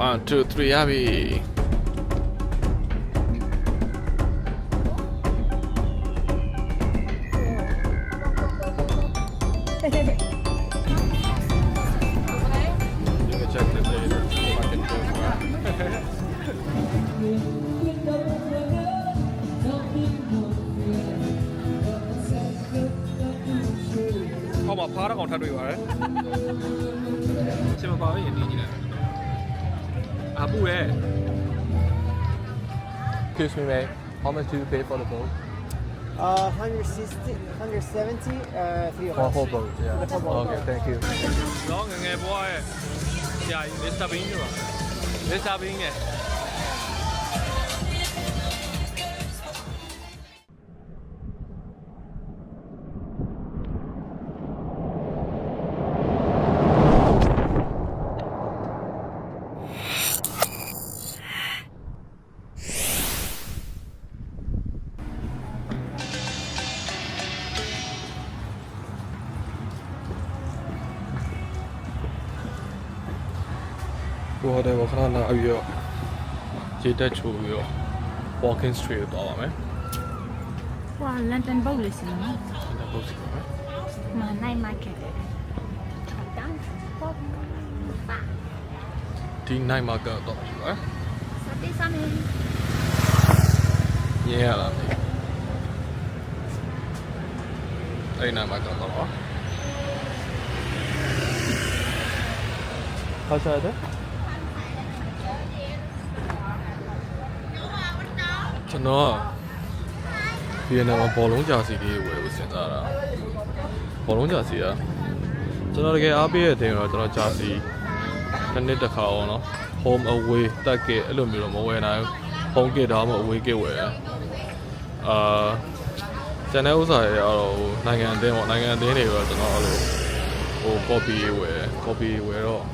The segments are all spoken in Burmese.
One, two, three, 하비. Kommer para gånger tar du gjør det. Se på bare inn i det. Abue. Excuse me, mate. How much do you pay for the boat? Uh, 160, 170, uh, For us. whole boat, yeah. Okay, thank you. Long and boy. Yeah, let's stop in. ဟိုတယ်ကိုခဏနာပြီးတော့ရေတက်ချိုးပြီးတော့ walking street ကိုသွားပါမယ်ဟွာ London boat လေးစီနော် London boat စီပါမယ်မနိုင် market ဒီ night market တော့ရှိပါစတေးစမေးညရလာပြီအဲ့ night market တော့ပါ Kaç ayda? ကျွန်တော်ကဗီယက်နမ်မှာဘောလုံးကြာစီလေးဝယ်လို့စဉ်းစားတာဘောလုံးကြာစီကကျွန်တော်တကယ်အားပေးတဲ့တင်တော့ကျွန်တော်ကြာစီတစ်နှစ်တစ်ခါအောင်နော် home away တက်ကဲအဲ့လိုမျိုးတော့မဝယ်နိုင်ဘူး home kit တော့မ away kit ဝယ်တယ်အာကျန်တဲ့ဥစ္စာတွေကတော့ဟိုနိုင်ငံအသင်းပေါ့နိုင်ငံအသင်းတွေတော့ကျွန်တော်အဲ့လိုဟို copy ဝယ် copy ဝယ်တော့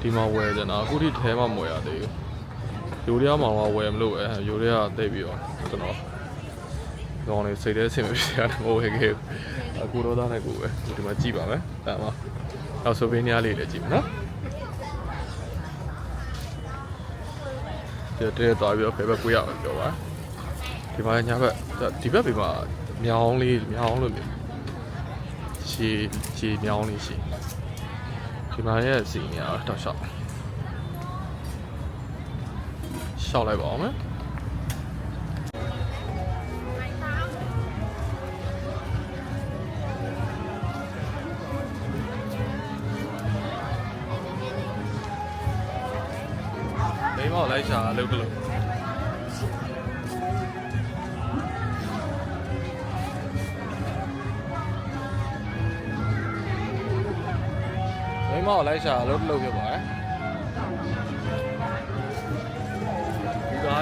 ဒီမှာဝယ်ကြတာအခုထိထဲမှာမဝယ်ရသေးဘူး ယူရီးယားမှာတော့ဝယ်မလို့ပဲယူရီးယားတိတ်ပြီးတော့ကျွန်တော်ကောင်းနေစိတ်ထဲဆင်မပြေရတယ်မဟုတ်ခဲ့ဘူးအခုတော့သားနဲ့ကိုပဲဒီမှာကြည့်ပါမယ်အဲမှာနောက်ဆိုဗီနီယာလေးလည်းကြည့်မယ်နော်ဒီတဲ့သွားပြီးတော့ဖေဘက်ကိုရအောင်ပြောပါဒီမှာညာဘက်ဒီဘက်ပြမှာမြောင်းလေးမြောင်းလို့မျိုးရှီရှီမြောင်းလေးရှိဒီမှာရဲ့စီနေရတော့ရှော Sao lại bỏ mất? Đấy mà lấy trả lưu lưu Đấy mà lấy trả lưu lưu cho bỏ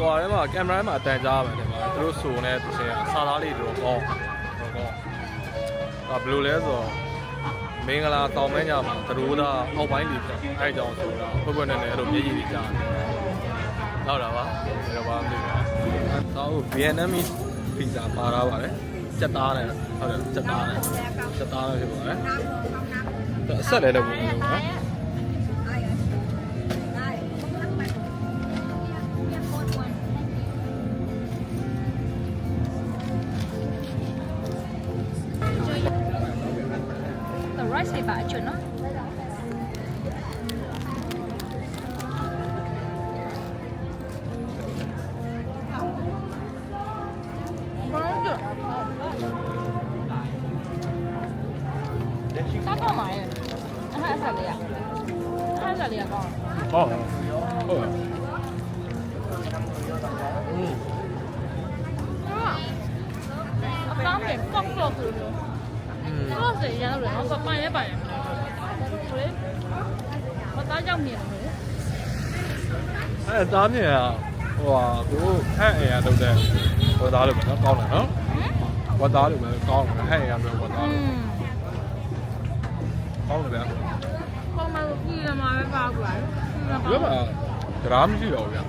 ဟောဒါကျွန်တော်တို့ညီမကားတွေမှာတကြီးထိုင်နေကွက်တယ်အာပေါ်မှာထိုင်ဟုတ်ဟိုအဲမှာကင်မရာထဲမှာအတန်ကြားပါတယ်မှာသူတို့ဆိုနေသူစင်စာသားလေးတို့ကောင်းတော့ကောင်းဒါဘယ်လိုလဲဆိုတော့မင်္ဂလာတောင်မဲညမှာသရိုးသားအောက်ပိုင်းလေးပြအဲ့ကြောင်ဆိုတာဖွက်ဖွက်နဲ့လည်းအဲ့လိုမျက်ရည်တွေကြားတယ်ဟုတ်တာပါဒါတော့ပါမသိဘူးတော့ဗီယက်နမ်မီပီဇာပါလာပါတယ်စက်သားနဲ့ဟုတ်တယ်စက်သားနဲ့စက်သားနဲ့ဖြစ်ပါတယ်အဆက်လည်းလည်းဝင်လို့နော် ဟုတ်ဟုတ်အပန်းပဲပေါက်တော့ဘူးလို့တော့စရရတယ်ဟောပန်ရဲပန်ရဲဟိုလေမသားရောက်နေတယ်အဲသားမြင်อ่ะဟိုဟာကိုဟဲ့အရာလုပ်တဲ့ဝတ်သားလို့ပဲနော်ကောင်းတယ်နော်ဝတ်သားလို့ပဲကောင်းတယ်ဟဲ့အရာပြောဝတ်သားလို့ကောင်းတယ်ဗျာပေါ်မှာကိုကြည့်ရမှာပဲပါကွာ ဒီမှာဒရာမရှိတော့ဘူးဗျာ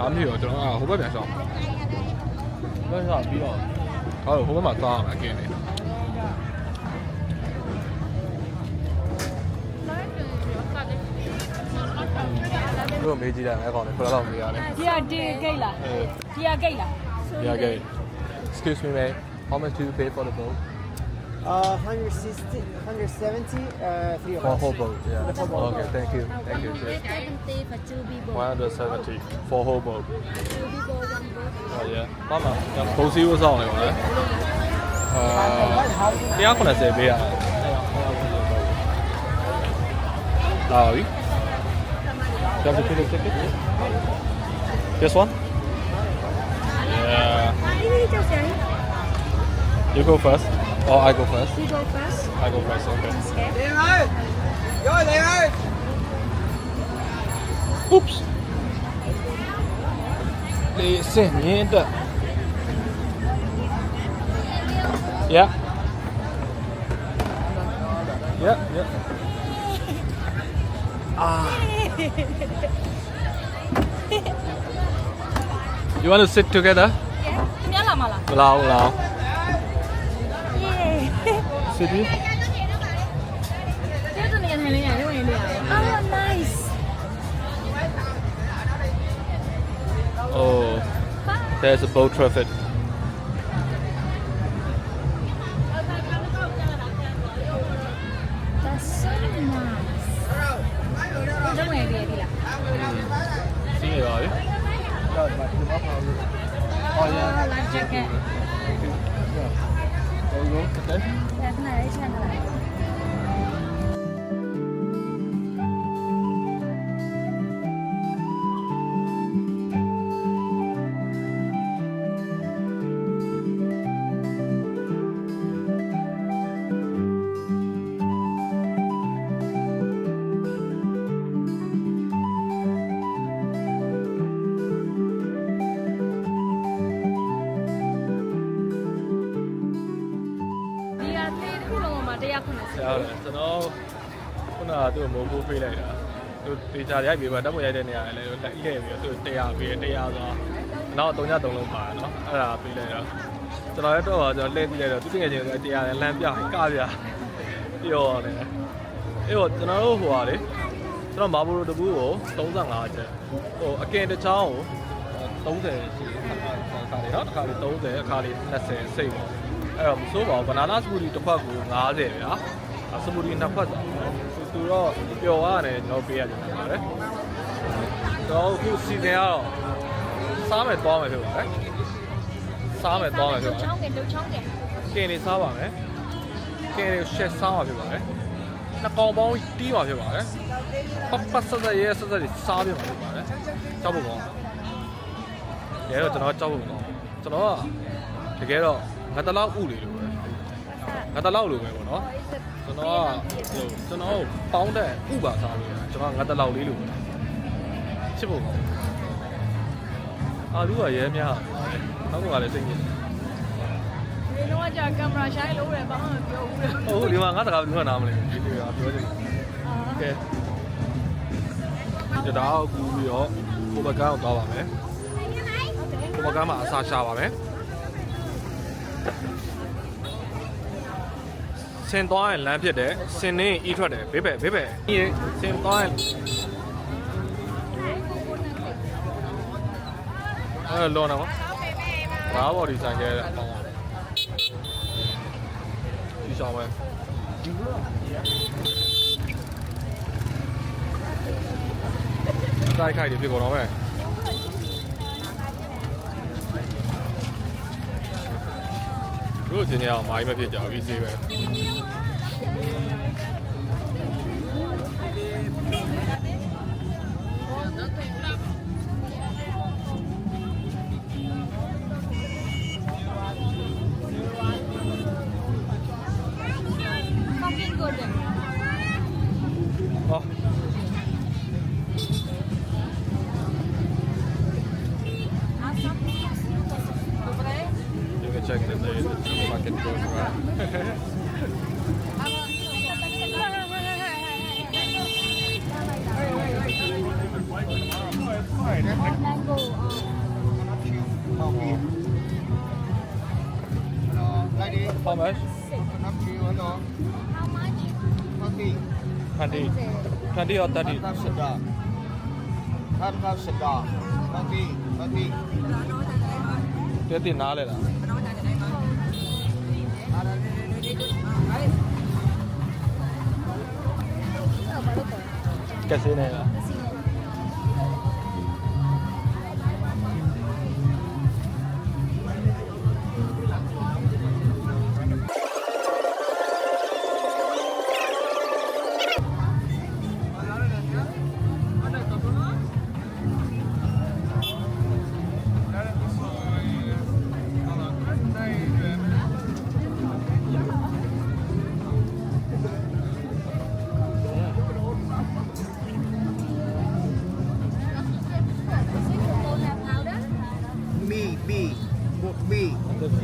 အားမရှိတော့ကျွန်တော်ကဟိုဘက်ပြန်ဆောင်ဘက်ဆောင်ပြီးတော့ဟုတ်ဟိုဘက်မှာသွားအောင်အကင်းနေတို့မေးကြည့်လိုက်မယ်အကောင်လေးခဏတော့မေးရတယ်ဒီကဒီဂိတ်လားအဲဒီကဂိတ်လား Yeah, okay. Excuse me, mate. How much do you pay for the boat? Uh, 160, 170, uh, three of For us. hobo, yeah. For hobo. Okay, thank you. Thank you. cheers. 170 for whole two people. 170 for hobo. Two people, one boat. Oh, 係啊，媽媽有報銷嗰箱嚟講咧，誒點解可能寫俾啊？嗱，咦？You have uh, You. Have the ticket. This one? Yeah. You go first. Or I go first? You go first I go first, okay. Oops. လေးစင်မြင့်တက် Yeah. Yeah, yeah. Ah. you want to sit together? သူများလာ city. Oh, nice. Oh, there's a boat traffic. So nice. Hmm. Oh, jacket. There you go. Okay. ทนายได้ သူ့မိုးဖိုးဖေးလိုက်တာသူတေချာရိုက်ပြီးပါတက်ပေါ်ရိုက်တဲ့နေရာလည်းလက်လှည့်ပြီးတော့သူ100ပေး100ဆိုနောက်3ည3လုံးပါနော်အဲ့ဒါပေးလိုက်တာကျွန်တော်လည်းတော့ကျွန်တော်လှည့်ပြီးလိုက်တော့သူတကယ်ချင်း100လည်းလမ်းပြကပြပြောတယ်အဲ့တော့ကျွန်တော်တို့ဟိုဟာလေကျွန်တော်မာဘူရိုတပူးကို35ကျပ်ဟိုအကင်တစ်ချောင်းကို30ရှိတယ်ခါလေးနော်တစ်ခါလေး30အခါလေး20စိတ်ပေါ့အဲ့တော့မစိုးပါဘူးဘနာနာစပူဒီတစ်ခွက်ကို90ဗျာစပူဒီနှစ်ခွက်ဆို တော့သူတော့ပျော်ရတယ်ကျွန်တော်ပေးရကြတယ်ပါတယ်တော့အခုစီစဉ်ကတော့စားမယ်သွားမယ်ဖြစ်ပါတယ်စားမယ်သွားမယ်ဖြစ်ပါတယ်ချောင်းကတုတ်ချောင်းကကင်နေစားပါမယ်ကင်နေရှက်စားမှာဖြစ်ပါတယ်နှစ်ကောင်ပေါင်းတီးမှာဖြစ်ပါတယ်ပတ်ပတ်ဆက်ဆက်ရဲဆက်ဆက်စားပြမှာဖြစ်ပါတယ်ကြောက်ဖို့ကောင်းရဲတော့ကျွန်တော်ကြောက်ဖို့ကောင်းကျွန်တော်ကတကယ်တော့ငါတလောက်ဥလေလို့ပဲငါတလောက်လို့ပဲပေါ့နော် ကျွန်တော်ကဟိုကျွန်တော်ပေါင်းတဲ့ဥပါစားလို့ရကျွန်တော်ငါတလောက်လေးလို့ပဲချစ်ဖို့ကောင်းအာလူကရဲများနောက်ကလည်းစိတ်ညစ်တယ်ဒီတော့ကြာကင်မရာရှိုင်းလို့ရဘာမှမပြောဘူးလေဟုတ်ဒီမှာငါတကားဘူးကနားမလဲဒီလိုပြောချင်ကဲဒီတော့ကူပြီးတော့ကိုဘကန်းကိုသွားပါမယ်ကိုဘကန်းမှာအစာရှာပါမယ် ဆင်သွားရင်လမ်းဖြစ်တယ်ဆင်နေရင်အီးထွက်တယ်ဘေးပဲဘေးပဲဒီဆင်သွားရင်အဲလောနော်ဘာဘော်ဒီဆိုင်ကဲအပေါင်းဒီဆောင်ပဲတိုက်ခိုက်တွေဖြစ်ကုန်တော့မယ်တို့ချင်းရအောင်မိုင်းမဖြစ်ကြဘူးစီးပဲ 20 20 or 30 Tam sedap. Tam tam sedap. Nanti, nanti. တဲတင်နားလဲလားကက်ဆေးနေလား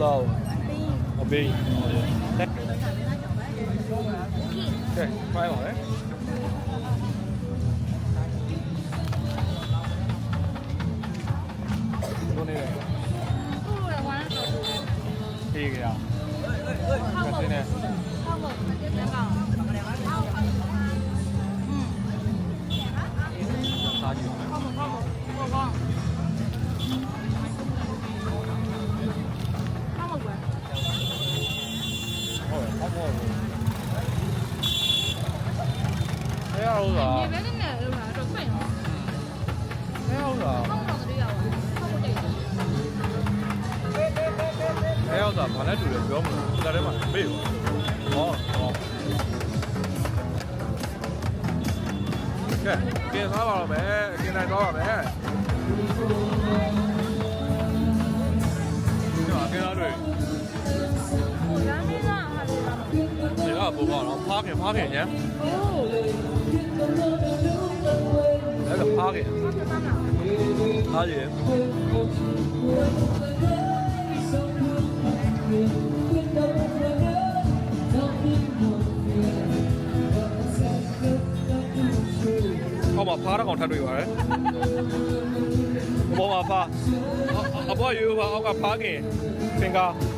pessoal. Bem. 파가 뭐가 나? 파게 파게냐? 내가 파게. 아니. 엄마 파라 건 타도 이거 알? 엄마 파. 아빠 이거 엄마 파게. 생각.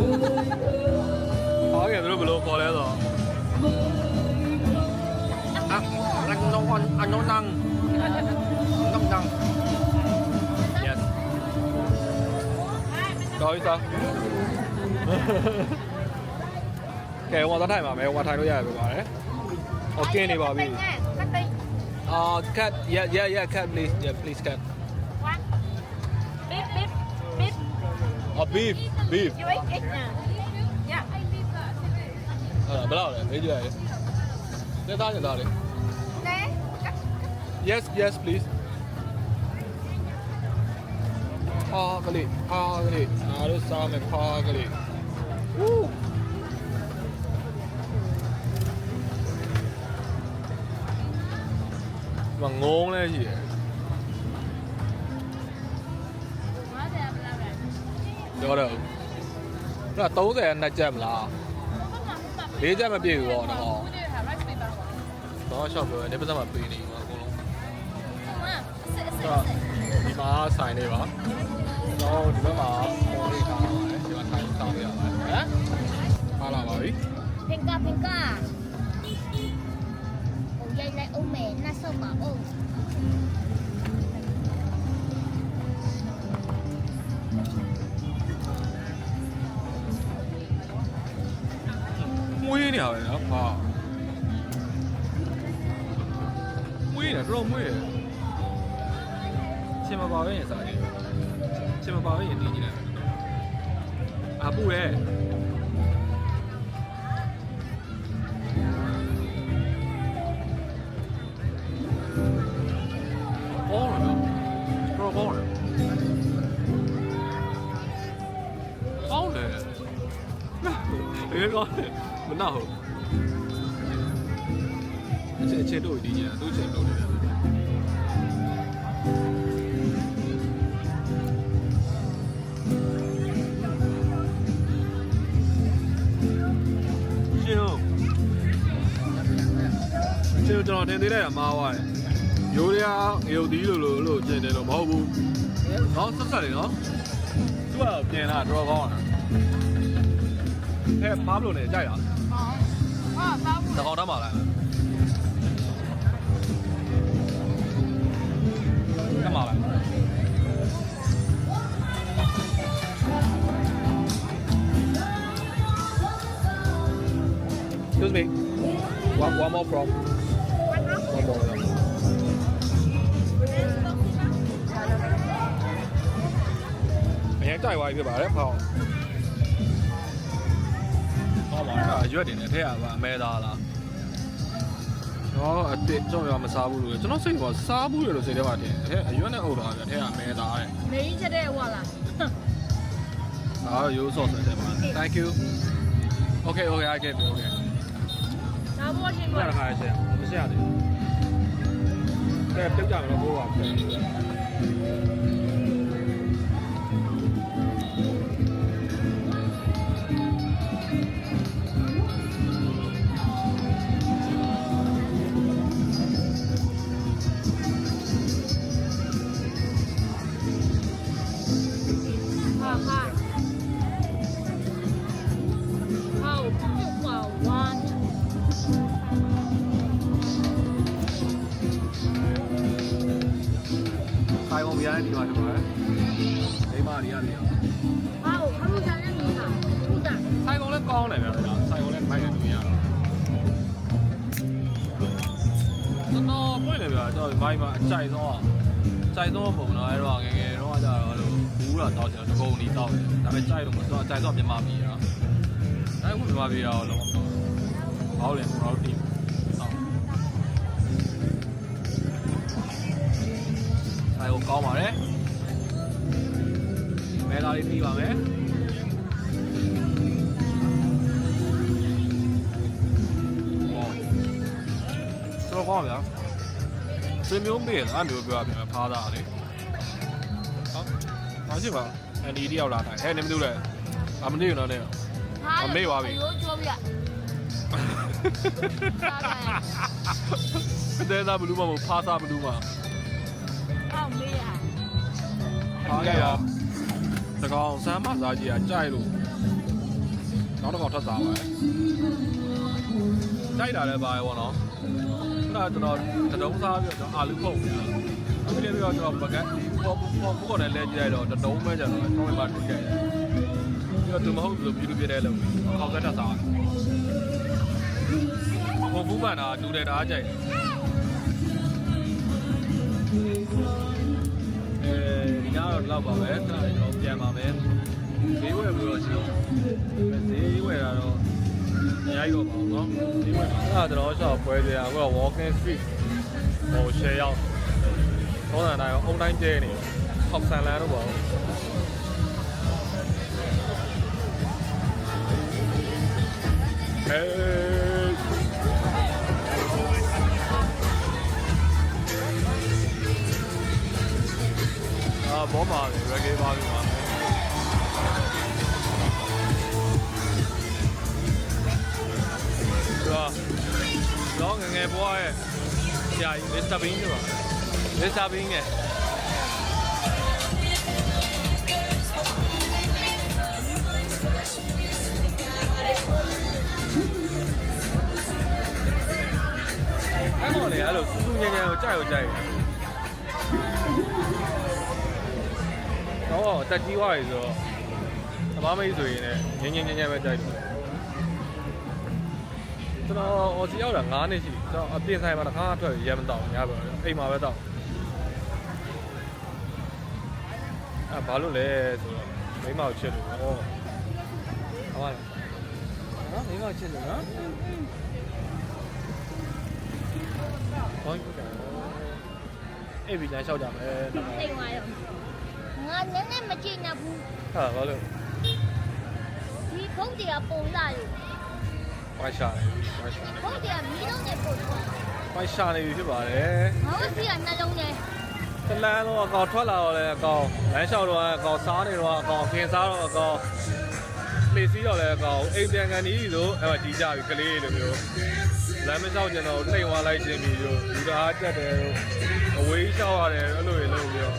ဖားအပေါ်ယူပါအောက်ကဖားခင်သင်္ကာဖားခင်တို့ဘယ်လိုခေါ်လဲဆိုတော့အအန်နောန်အန်နောနန်နန်နန် yes တော်ပြီသားကဲဝါသားထိုင်ပါမယ်ဝါထိုင်လို့ရတယ်ပြောပါတယ်โอเคနေပါပြီအာ cut yeah yeah yeah cut please yeah please cut Bếp, bếp, bếp. a beef Beef. You ate it now. Yeah. Ờ, bắt đầu để thấy chưa đấy. Để tao nhận tao đi. Nè. Yes, yes, please. Kho cái gì? Kho cái gì? Nào đứa sao mày kho cái gì? Woo. Mà ngon lên gì vậy? အဲ့ဒါ30နဲ့နှစ်ချက်မလားလေးချက်မပြည့်ဘူးပေါ့နော် Ui, hả, rice paper. တော့ရှော့ပြောနေပါစမှာပေးနေမှာအကုန်လုံး Không á. Sẽ, sẽ, အဲ့ sẽ. ဒီမှာဆိုင်နေပါတော့ဒီဘက်မှာပေါ်လေးထားပါတယ်ဒီမှာထိုင်စားပြရပါတယ်ဟမ်ထားလာပါပြီ Pinka pinka. Ủa dây lại ôm mẹ na sao mà ôm. မွေးနေရပဲနော်ဟာမွေးနေတော့မွေးတ 一年了，妈！没一，知道没？七八八万也啥的，七八八万也零年。啊不哎！包了没？不知道包了。包了。 မနောက်ဟုတ်အချက်အချက်တို့ဒီညာတို့ချက်တို့တယ်ရှင်ဟုတ်ရှင်ကျွန်တော်တင်သေးတယ်အမားွားတယ်ရိုးရရုပ်သီးလိုလိုလို့ကျင်တယ်တော့မဟုတ်ဘူး။ဟောဆက်ဆက်လေနော်။သူကပြန်လာတော့ကောင်းတာ။အဲမားလို့လည်းကြိုက်တာ။ là họ đã mở lại đã mở excuse me. One, one more from one more from. nhắn chạy hoài thì bảo rep họ. Có món ở dưới thế à mày mê là. တင်နေထဲကပါအမဲသားလားတော့အတစ်ကျွန်တော်မစားဘူးလို့ကျွန်တော်စိတ်ကစားဘူးလို့စိတ်ထဲမှာတင်အဲအရွက်နဲ့အုပ်ထားတယ်ထဲကအမဲသားတဲ့နေကြီးချက်တဲ့ဟွာလားအာရိုးဆော့ဆိုတဲ့မှာ Thank you Okay okay I get it okay ဒါဘောချင်းဘကယ်ရခါရှင်းမရှင်းရသေးဘူးကဲပြုတ်ကြမယ်တော့ဘိုးပါ လည်းဒီမှာထပါတယ်။မိမတွေကနေရော哇哦，他们家那里好，住的。ဆိုင်ကောင်လည်းကောင်းတယ်ဗျာဗျာ။ဆိုင်ကောင်လည်းမိုက်တယ်သူရတာ။ကျွန်တော်ပွင့်တယ်ဗျာ။ကျွန်တော်မိုက်မှာအကြိုက်ဆုံးอ่ะကြိုက်ဆုံးပုံတော့အဲ့တော့ငယ်ငယ်တော့ကကြတော့လို့ဘူးတော့တောက်ချင်တော့ဒကုံကြီးတောက်တယ်။ဒါပေမဲ့ကြိုက်တော့မဆိုတော့အကြိုက်ဆုံးမြန်မာပြည်ရတာ။အဲ့အခုမြန်မာပြည်ရတော့လုံးဝမဟုတ်ဘူး။ဟုတ်တယ်ကျွန်တော်တို့ ကောင်းပါတယ်မဲလာလေးပြီးပါမယ်တော်ကောင်းဗျာစင်မျိုးမေးလားမျိုးပြောရပြန်ဖားသားလေဟုတ်ပါရှိပါအန်ဒီတယောက်လာတာဟဲ့နေမသိဘူးလေအမနေရောနဲ့အမေပါပြီရိုးချိုးပြတဲ့သားဘလူးမမဖားသားဘလူးမ ဟုတ်ကဲ့ရောတကောင်စမ်းမစားကြီးကကြိုက်လို့နောက်တစ်ကောင်ထပ်စားပါကြိုက်တာလည်းပါပဲပေါ့နော်ခုနကကျွန်တော်တတုံးစားပြီးတော့အာလူဖုတ်နေတာအခုလည်းပြီးတော့ကျွန်တော်ပကတ်ဒီပေါ်ပေါ်ပေါ်နဲ့လဲကြည့်လိုက်တော့တတုံးပဲကျွန်တော်ဆောင်းမှာတွေ့ခဲ့တယ်ပြီးတော့သူမဟုတ်ဘူးလို့ပြီးလို့ပြတဲ့လို့အောက်ကတက်စားဟိုဘူးပန်တာတူတယ်တားကြိုက်တယ် အဲညတော့တော့ပါပဲခဏလေးတော့ပြန်ပါမယ်ဈေးဝယ်လို့ရှိတော့ဈေးဝယ်တာတော့အများကြီးတော့ပါတော့ဈေးဝယ်အဲ့ဒါတော့ရှောက်ပွဲစရာဟိုက walking street ဟို share ရောက်တော့တာတော့ online ကျဲနေဟော့ဆန်လန်တော့ပါဘူး 啊，摸埋嚟嘅幾把嘅嘛。對吧？然後硬硬波嘅，呀，你十邊嘅嘛，你十邊嘅。喺我哋喺度，鬆鬆影影，真係好正。 တယ်တော့တက်ကြီးွားပြီဆိုတော့သမားမိတ်ဆိုရင်လည်းညံ့ညံ့ညံ့ညံ့ပဲကြိုက်တယ်ကျွန်တော်အော်စီရောက်တာ9နှစ်ရှိပြီကျွန်တော်အပြင်ဆိုင်မှာတစ်ခါထွက်ရမတော့ညပဲအိမ်မှာပဲတော့အဲဘာလို့လဲဆိုတော့မိမကိုချစ်လို့ဟောဟုတ်ပါလားနော်မိမကိုချစ်လို့နော်ဟောအဲ့ဒီလမ်းလျှောက်ကြမယ်နော်အိမ်ဝါရော ငါနည်းနည်းမကြည့်နိုင်ဘူးဟာဘာလို့ဒီဖုန်းတွေကပုံလာလို့ဝိုင်းရှာနေပြီဝိုင်းရှာနေဖုန်းတွေကမီးလုံးနဲ့ပုံသွားဝိုင်းရှာနေပြီဖြစ်ပါတယ်ငါတို့စီကနှလုံးနဲ့တလန်းတော့အကောင်ထွက်လာတော့လည်းအကောင်လမ်းလျှောက်တော့အကောင်စားနေတော့အကောင်ခင်စားတော့အကောင်လေစီးတော့လည်းအကောင်အိမ်ပြန်ကန်နေပြီဆိုအဲ့မှာကြီးကြပြီကလေးလိုမျိုးလမ်းမလျှောက်ကျင်တော့နှိမ်သွားလိုက်ခြင်းပြီးလို့လူသားတက်တယ်အဝေးလျှောက်ရတယ်အဲ့လိုတွေလုပ်ပြီးတော့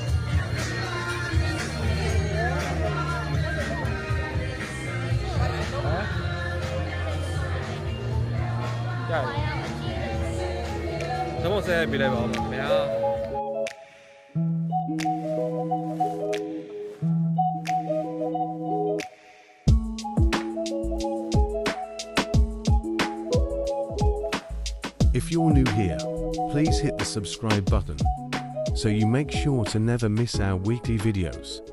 If you're new here, please hit the subscribe button so you make sure to never miss our weekly videos.